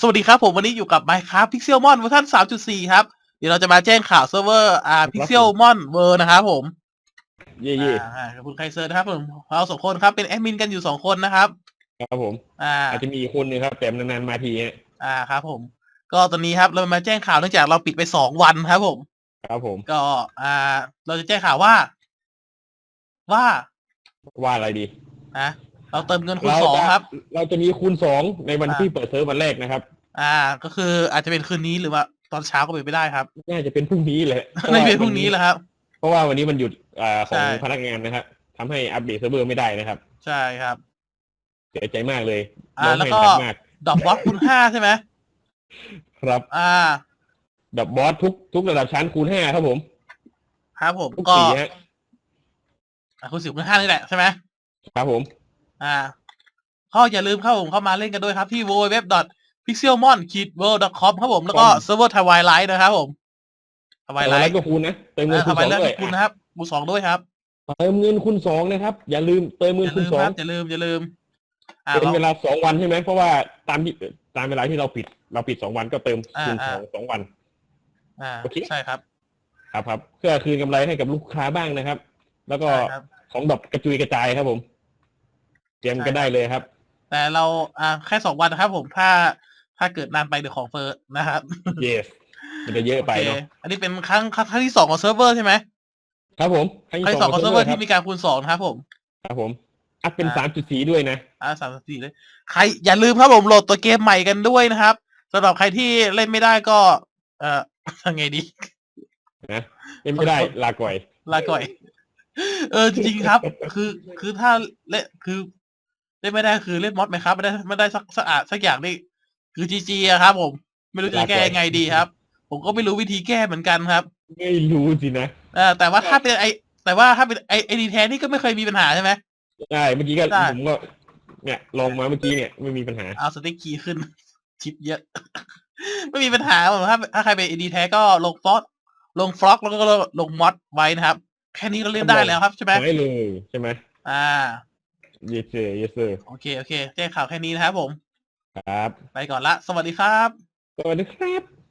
สวัสดีครับผมวันนี้อยู่กับ Minecraft Pixelmon เวอร์ชัน3.4 ครับ เดี๋ยวเราจะมาแจ้งข่าวเซิร์ฟเวอร์อ่า Pixelmon World นะครับผมเย่เย่อ่าขอบคุณใครเซอร์นะครับผมเราสองคนครับเป็นแอดมินกันอยู่สองคนนะครับ ครับผม อ่าอาจจะมีอีกคนหนึงครับแต่นานๆมาทีฮะอ่าครับผม ก็ตอนนี้ครับเรามาแจ้งข่าวเนื่องจากเราปิดไปสองวันครับผม ครับผม ก็อ่า เราจะแจ้งข่าวว่า ว่า ว่าอะไรดีนะ เราเติมเงินคูณเราสองจะครับ เราจะมีคูณสองในวันอ่าที่เปิดเซิร์ฟวันแรกนะครับ อ่า ก็คืออาจจะเป็นคืนนี้หรือว่าตอนเช้าก็เป็นไปได้ครับ น่าจะเป็นพรุ่งนี้แหละไม่เป็นพรุ่งนี้แหละครับ เพราะว่าวันนี้มันหยุดอ่าของใช่พนักงานนะครับทำให้อัปเดตเซิร์ฟเวอร์ไม่ได้นะครับ ใช่ครับเสียใจมากเลยอ่าร้องแล้วไห้ก็หนักมากดอกบล็อกคูณห้าใช่ไหมครับ อ่าดับบอสทุกทุกระดับชั้นคูณห้าครับผมครับผมทุกก็สีฮะอะคุณสิบคูณห้านี่แหละใช่ไหมครับผม อ่าก็อย่าลืมเข้าผมเข้ามาเล่นกันด้วยครับที่ www.pixelmon-world.com ครับผม แล้วก็เซิร์ฟเวอร์ทวายไลท์นะครับผมทวายไลแล้วท์ก็คูณนะเติมเงินทคูณวาสยองไลท์ด้วยคุณนะครับคูณสองด้วยครับ เติมเงินคูณสองนะครับ อย่าลืมเติมอเงินย่าคูลืณมสอคงรับอย่าลืมอย่าลืมอ่าเป็นเราเวลาสองวันใช่ไหมเพราะว่าตามที่ตามเวลาที่เราปิด เราปิดสองวันก็เติมอ่าคูณสอ่าองสองวันอ่าโอเคใช่ครับ ครับครับเพื่อคืนกำไรให้กับลูกค้าบ้างนะครับ แล้วก็ใช่ครับของดอกกระจุยกระจายครับผม เตรียมกันได้เลยครับ แต่เราอ่าแค่สองวันนะครับผมถ้าถ้าเกิดนานไปเดี๋ยวของเฟอร์นะครับ yes มันจะเยอะไปโอเคเนาะอันนี้เป็นครั้งครั้งที่สองของเซิร์ฟเวอร์ใช่ไหมครับผมครั้งที่สองของเซิร์ฟเวอร์ที่คมีการคูณสองนะครับผมรับผมอัพเป็นอ่าสามจุดสีด้วยนะอ่าสามสี่เลย ใครอย่าลืมครับผมโหลดตัวเกมใหม่กันด้วยนะครับสำหรับใครที่เล่นไม่ได้ก็ เอ่อทำไงดีนะเล่นไม่ได้ลาก่อย ลาก่อย เออจริงๆครับ คือคือถ้าเล่นคือ เล่นไม่ได้คือเล่นมอดไหมครับ ไม่ได้ไม่ได้สักสะอาดสักอย่างนี่คือจีจีอะครับผม ไม่รู้จะแก้ยังไงดีครับ ผมก็ไม่รู้วิธีแก้เหมือนกันครับ ไม่รู้สินะเออแต่ว่าถ้าเป็นไอแต่ว่าถ้าเป็นไอไอดีแทนนี่ก็ไม่เคยมีปัญหาใช่ไหมใช่เมื่อกี้ก็ได้ผมก็เนี่ยลองมาเมื่อกี้เนี่ยไม่มีปัญหาเอาสเต็กคีย์ขึ้นชิปเยอะ ไม่มีปัญหาผมถ้าถ้าใครเป็นดีแท้ก็ลงฟล็อกลงฟล็อกแล้วก็ลงมอดไว้นะครับ แค่นี้ก็เล่นได้แล้วครับใช่ไหมได้เลยใช่ไหมอ่า yes sir yes sir โอเค โอเค แจ้งข่าวแค่นี้นะครับผม ครับ ไปก่อนละ สวัสดีครับ สวัสดีครับ